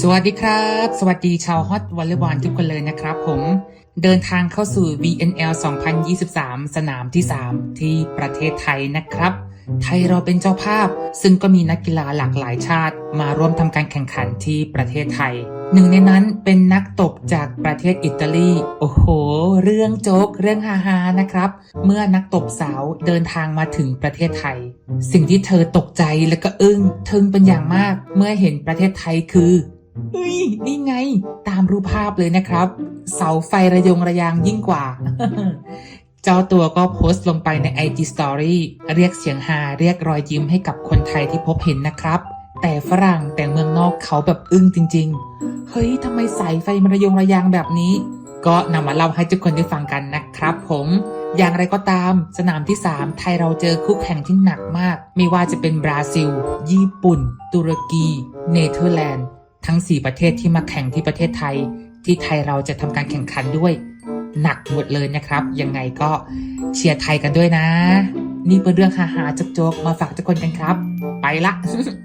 สวัสดีครับ สวัสดีชาวฮอตวอลเลย์บอลทุกคนเลยนะครับผมเดินทางเข้าสู่ VNL 2023 สนามที่ 3 ที่ประเทศไทยนะครับ ไทยเราเป็นเจ้าภาพ ซึ่งก็มีนักกีฬาหลากหลายชาติ มาร่วมทำการแข่งขันที่ประเทศไทย หนึ่งในนั้นเป็นนักตบจากประเทศอิตาลี โอ้โห เรื่องโจ๊กเรื่องฮาฮานะครับ เมื่อนักตบสาวเดินทางมาถึงประเทศไทย สิ่งที่เธอตกใจและก็อึ้งทึงเป็นอย่างมาก เมื่อเห็นประเทศไทยคือเฮ้ยนี่ไง ตามรูปภาพเลยนะครับ เสาไฟระยงระยางยิ่งกว่า เจ้าตัวก็โพสต์ลงไปใน IG Story เรียกเสียงฮาเรียกรอยยิ้มให้กับคนไทยที่พบเห็นนะครับ แต่ฝรั่งแต่เมืองนอกเขาแบบอึ้งจริง ๆ เฮ้ยทำไมสายไฟมันระยงระยางแบบนี้ ก็นำมาเล่าให้ทุกคนได้ฟังกันนะครับผมอย่างไรก็ตามสนามที่ 3 ไทยเราเจอคู่แข่งที่หนักมาก ไม่ว่าจะเป็นบราซิล ญี่ปุ่น ตุรกี เนเธอร์แลนด์ ทั้ง 4 ประเทศที่มาแข่งที่ประเทศไทย ที่ไทยเราจะทำการแข่งขันด้วย หนักหมดเลยนะครับ ยังไงก็เชียร์ไทยกันด้วยนะ นี่เป็นเรื่องฮาๆโจกๆมาฝากทุกคนกันครับ ไปละ